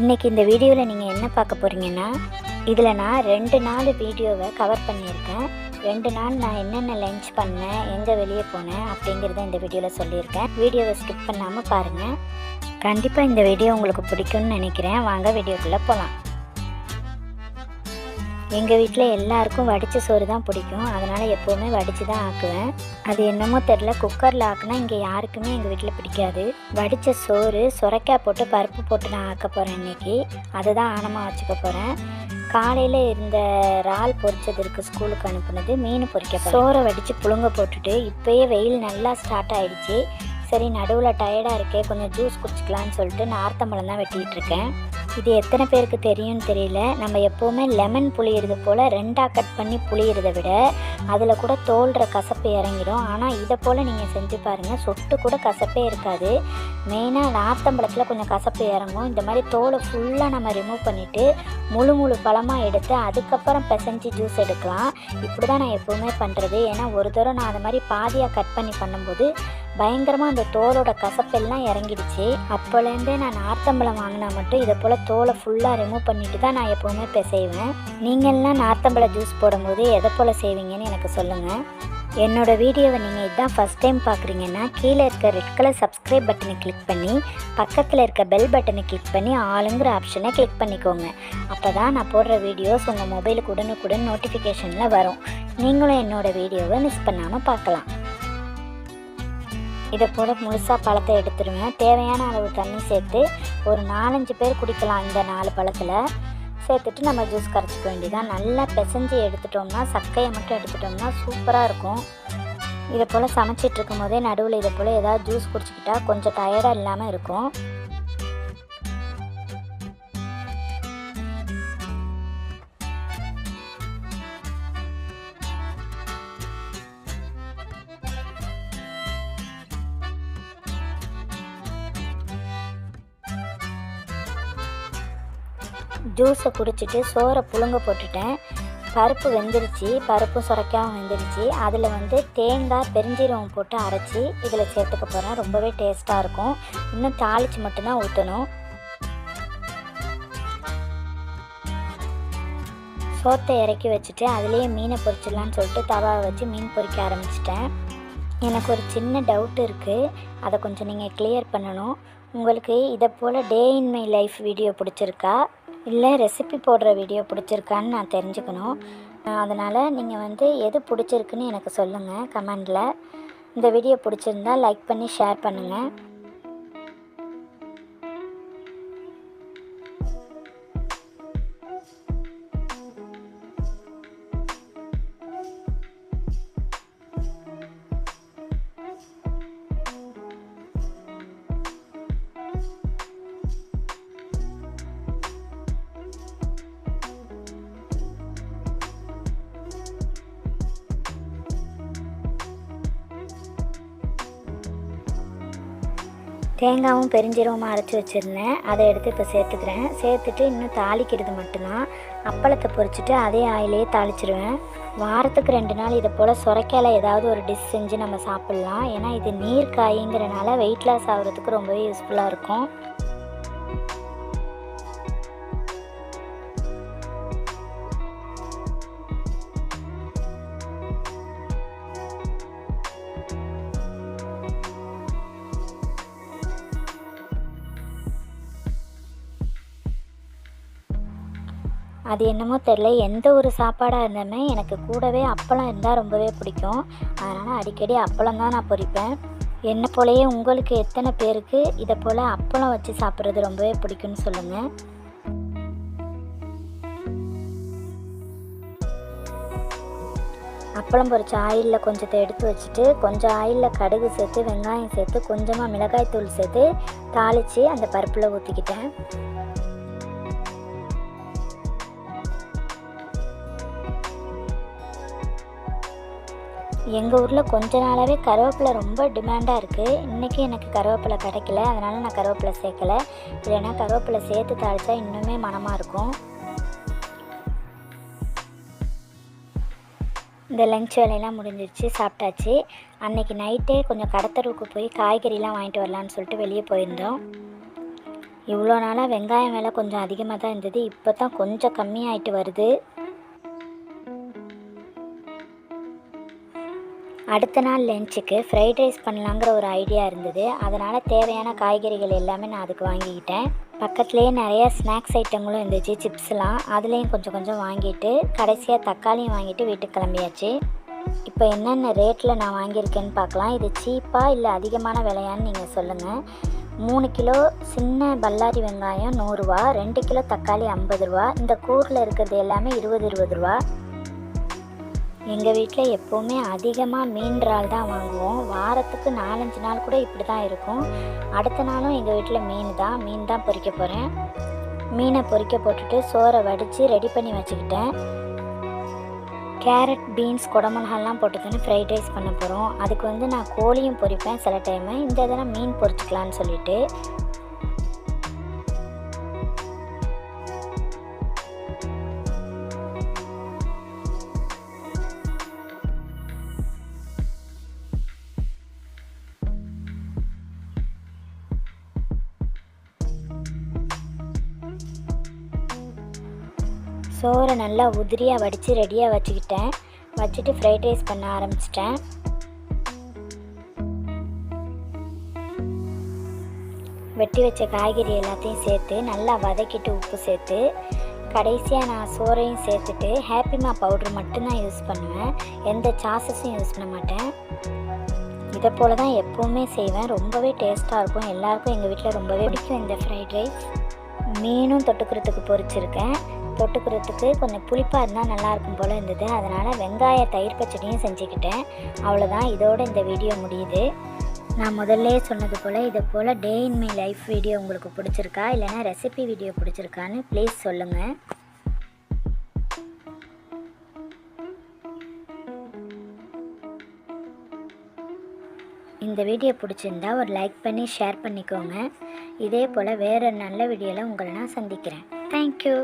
இன்றைக்கி இந்த வீடியோவில் நீங்கள் என்ன பார்க்க போகிறீங்கன்னா இதில் நான் ரெண்டு நாள் வீடியோவை கவர் பண்ணியிருக்கேன். ரெண்டு நாள் நான் என்னென்ன லஞ்ச் பண்ணேன் எங்கே வெளியே போனேன் அப்படிங்கிறத இந்த வீடியோவில் சொல்லியிருக்கேன். வீடியோவை ஸ்கிப் பண்ணாமல் பாருங்கள் கண்டிப்பாக இந்த வீடியோ உங்களுக்கு பிடிக்கும்னு நினைக்கிறேன். வாங்க வீடியோக்குள்ளே போகலாம் எங்கள் வீட்டில் எல்லாருக்கும் வடித்த சோறு தான் பிடிக்கும். அதனால் எப்போவுமே வடித்து தான் ஆக்குவேன். அது என்னமோ தெரில குக்கரில் ஆக்குனா இங்கே யாருக்குமே எங்கள் வீட்டில் பிடிக்காது. வடித்த சோறு சுரைக்காய் போட்டு பருப்பு போட்டு நான் ஆக்க போகிறேன் இன்றைக்கி அதுதான் ஆனமாக வச்சுக்க போகிறேன் காலையில் இருந்த இறால் பொரிச்சது இருக்குது ஸ்கூலுக்கு அனுப்புனது. மீன் பொரிக்க சோறை வடித்து புழுங்க போட்டுட்டு இப்போயே வெயில் நல்லா ஸ்டார்ட் ஆகிடுச்சி சரி நடுவில் டயர்டாக இருக்கே. கொஞ்சம் ஜூஸ் குடிச்சிக்கலான்னு சொல்லிட்டு நார்த்தம்பழம் தான் வெட்டிகிட்டு இருக்கேன். இது எத்தனை பேருக்கு தெரியும்னு தெரியல. நம்ம எப்போவுமே லெமன் புளியறது போல் ரெண்டாக கட் பண்ணி புளியறதை விட அதில் கூட தோல்ற கசப்பு இறங்கிடும். ஆனால் இதை போல் நீங்கள் செஞ்சு பாருங்கள் சொட்டு கூட கசப்பே இருக்காது. மெயினாக நார்த்தம்பழத்தில் கொஞ்சம் கசப்பு இறங்கும். இந்த மாதிரி தோலை ஃபுல்லாக நம்ம ரிமூவ் பண்ணிவிட்டு முழு முழு பழமாக எடுத்து அதுக்கப்புறம் பிசைஞ்சு ஜூஸ் எடுக்கலாம். இப்படி தான் நான் எப்போவுமே பண்ணுறது ஏன்னா ஒரு தடவை நான் அதை மாதிரி பாதியாக கட் பண்ணி பண்ணும்போது பயங்கரமாக அந்த தோலோட கசப்பெல்லாம் இறங்கிடுச்சு. அப்போலேருந்தே நான் நார்த்தம்பழம் வாங்கினா மட்டும் இதை போல் தோலை ஃபுல்லாக ரிமூவ் பண்ணிட்டு தான் நான் எப்போவுமே பிசைவேன். நீங்கள்லாம் நார்த்தம்பழ ஜூஸ் போடும்போது எதை போல் செய்வீங்கன்னு எனக்கு சொல்லுங்கள் என்னோட வீடியோவை நீங்கள் இதுதான் ஃபஸ்ட் டைம் பார்க்குறீங்கன்னா கீழே இருக்க ரெட் கலர் சப்ஸ்கிரைப் பட்டனை கிளிக் பண்ணி பக்கத்தில் இருக்க பெல் பட்டனை கிளிக் பண்ணி ஆளுங்கிற ஆப்ஷனை கிளிக் பண்ணிக்கோங்க. அப்போ தான் நான் போடுற வீடியோஸ் உங்கள் மொபைலுக்கு உடனுக்குடன் நோட்டிஃபிகேஷனில் வரும். நீங்களும் என்னோடய வீடியோவை மிஸ் பண்ணாமல் பார்க்கலாம். இதை போல் முழுசாக பழத்தை எடுத்துருவேன். தேவையான அளவு தண்ணி சேர்த்து ஒரு நாலஞ்சு பேர் குடிக்கலாம் இந்த நாலு பழத்தில். சேர்த்துட்டு நம்ம ஜூஸ் கரைச்சிக்க வேண்டியதான் நல்லா பிசைஞ்சு எடுத்துட்டோம்னா சக்கையை மட்டும் எடுத்துட்டோம்னா சூப்பராக இருக்கும். இதை போல் சமைச்சிட்ருக்கும் போதே நடுவில் இதை போல் ஏதாவது ஜூஸ் குடிச்சிக்கிட்டா கொஞ்சம் டயர்டாக இல்லாமல் இருக்கும். ஜூஸை குடிச்சிட்டு சோறை புழுங்க போட்டுட்டேன். பருப்பு வெந்துருச்சு பருப்பும் சுரைக்காவும் வெந்துருச்சு. அதில் வந்து தேங்காய் பெருஞ்சீரகம் போட்டு அரைச்சி இதில் சேர்த்துக்க போகிறேன் ரொம்பவே டேஸ்ட்டாக இருக்கும். இன்னும் தாளித்து மட்டும்தான் ஊற்றணும் சோத்தை இறக்கி வச்சுட்டு அதுலேயே மீனை பொரிச்சிடலான்னு சொல்லிட்டு தவாவை வச்சு மீன் பொரிக்க ஆரம்பிச்சிட்டேன். எனக்கு ஒரு சின்ன டவுட் இருக்குது அதை கொஞ்சம் நீங்கள் கிளியர் பண்ணணும். உங்களுக்கு இதை போல் day in my life video பிடிச்சிருக்கா? இல்லை ரெசிபி போடுற வீடியோ பிடிச்சிருக்கான்னு நான் தெரிஞ்சுக்கணும். அதனால் நீங்கள் வந்து எது பிடிச்சிருக்குன்னு எனக்கு சொல்லுங்கள் கமெண்டில். இந்த வீடியோ பிடிச்சிருந்தா லைக் பண்ணி ஷேர் பண்ணுங்கள் தேங்காவும் பெருஞ்சீரவும் அரைச்சி வச்சுருந்தேன். அதை எடுத்து இப்போ சேர்த்துக்கிறேன். சேர்த்துட்டு இன்னும் தாளிக்கிறது மட்டும்தான். அப்பளத்தை பொரிச்சிட்டு அதே ஆயிலேயே தாளிச்சிருவேன். வாரத்துக்கு ரெண்டு நாள் இதை போல் சுரைக்கால ஏதாவது ஒரு டிஷ் செஞ்சு நம்ம சாப்பிட்லாம். ஏன்னா இது நீர் காய்ங்கிறனால வெயிட் லாஸ் ஆகிறதுக்கு ரொம்பவே யூஸ்ஃபுல்லாக இருக்கும். அது என்னமோ தெரில எந்த ஒரு சாப்பாடாக இருந்தாலுமே எனக்கு கூடவே அப்பளம் இருந்தால் ரொம்பவே பிடிக்கும். அதனால் அடிக்கடி அப்பளம் தான் நான் பொரிப்பேன் என்னை போலயே உங்களுக்கு எத்தனை பேருக்கு இதை போல் அப்பளம் வச்சு சாப்பிட்றது ரொம்பவே பிடிக்கும்னு சொல்லுங்கள் அப்பளம் பொரிச்ச ஆயிலில் கொஞ்சத்தை எடுத்து வச்சுட்டு கொஞ்சம் ஆயிலில் கடுகு சேர்த்து வெங்காயம் சேர்த்து கொஞ்சமாக மிளகாய் தூள் சேர்த்து தாளித்து அந்த பருப்பில் ஊற்றிக்கிட்டேன் எங்கள் ஊரில் கொஞ்ச நாளாகவே கருவேப்பிலை ரொம்ப டிமாண்டாக இருக்குது இன்றைக்கி எனக்கு கருவேப்பிலை கிடைக்கல. அதனால் நான் கருவேப்பிலை சேர்க்கலை. இல்லைன்னா கருவேப்பிலை சேர்த்து தாளித்தா இன்னுமே மனமாக இருக்கும். இந்த லஞ்ச் வேலையெல்லாம் முடிஞ்சிருச்சு சாப்பிட்டாச்சு. அன்னைக்கு நைட்டே கொஞ்சம் கடத்தருவுக்கு போய் காய்கறிலாம் வாங்கிட்டு வரலான்னு சொல்லிட்டு வெளியே போயிருந்தோம். இவ்வளோ நாளாக வெங்காயம் விலை கொஞ்சம் அதிகமாக தான் இருந்தது. இப்போ தான் கொஞ்சம் கம்மியாயிட்டு வருது. அடுத்த நாள் லஞ்சுக்கு ஃப்ரைட் ரைஸ் பண்ணலாங்கிற ஒரு ஐடியா இருந்தது. அதனால் தேவையான காய்கறிகள் எல்லாமே நான் அதுக்கு வாங்கிக்கிட்டேன். பக்கத்துலேயே நிறைய ஸ்நாக்ஸ் ஐட்டங்களும் இருந்துச்சு சிப்ஸ்லாம் அதுலேயும் கொஞ்சம் கொஞ்சம் வாங்கிட்டு கடைசியாக தக்காளியும் வாங்கிட்டு வீட்டுக்கு கிளம்பியாச்சு. இப்போ என்னென்ன ரேட்டில் நான் வாங்கியிருக்கேன்னு பார்க்கலாம். இது சீப்பாக இல்லை அதிகமான விலையான்னு நீங்கள் சொல்லுங்கள் மூணு கிலோ சின்ன பல்லாரி வெங்காயம் நூறுரூவா ரெண்டு கிலோ தக்காளி ஐம்பது ரூபா. இந்த கூரில் இருக்கிறது எல்லாமே இருபது இருபது ரூபா. எங்கள் வீட்டில் எப்போவுமே அதிகமாக மீன் இறால் தான் வாங்குவோம். வாரத்துக்கு நாலஞ்சு நாள் கூட இப்படி தான் இருக்கும். அடுத்த நாளும் எங்கள் வீட்டில் மீன் தான். மீன் தான் பொறிக்க போகிறேன் மீனை பொறிக்க போட்டுட்டு சோறை வடித்து ரெடி பண்ணி வச்சுக்கிட்டேன். கேரட் பீன்ஸ் குடமிளகாலாம் போட்டு தானே ஃப்ரைட் ரைஸ் பண்ண போகிறோம் அதுக்கு வந்து நான் கோழியும் பொரிப்பேன் சில டைமு இந்த இதெல்லாம் மீன் பொரிச்சிக்கலான்னு சொல்லிட்டு சோறை நல்லா உதிரியாக வடித்து ரெடியாக வச்சுக்கிட்டேன். வச்சுட்டு ஃப்ரைட் ரைஸ் பண்ண ஆரம்பிச்சிட்டேன். வெட்டி வச்ச காய்கறி எல்லாத்தையும் சேர்த்து நல்லா வதக்கிட்டு உப்பு சேர்த்து கடைசியாக நான் சோறையும் சேர்த்துட்டு ஹாப்பிமா பவுடர் மட்டும்தான் யூஸ் பண்ணுவேன். எந்த சாசஸும் யூஸ் பண்ண மாட்டேன். இதை போல் தான் எப்போவுமே செய்வேன். ரொம்பவே டேஸ்ட்டாக இருக்கும். எல்லாருக்கும் எங்கள் வீட்டில் ரொம்பவே பிடிக்கும் இந்த ஃப்ரைட் ரைஸ் மீனும் தொட்டுக்கிறதுக்கு பொரிச்சிருக்கேன் தொட்டுக்கிறதுக்கு கொஞ்சம் புளிப்பாக இருந்தால் நல்லாயிருக்கும் போல் இருந்தது. அதனால் வெங்காய தயிர் பச்சடியும் செஞ்சுக்கிட்டேன். அவ்வளோதான் இதோட இந்த வீடியோ முடியுது. நான் முதல்ல சொன்னது போல் இதை போல் day in my life video உங்களுக்கு பிடிச்சிருக்கா? இல்லைனா ரெசிபி வீடியோ பிடிச்சிருக்கான்னு ப்ளீஸ் சொல்லுங்கள் இந்த வீடியோ பிடிச்சிருந்தா ஒரு லைக் பண்ணி ஷேர் பண்ணிக்கோங்க. இதே போல் வேறு நல்ல வீடியோவில் உங்களை நான் சந்திக்கிறேன். தேங்க்யூ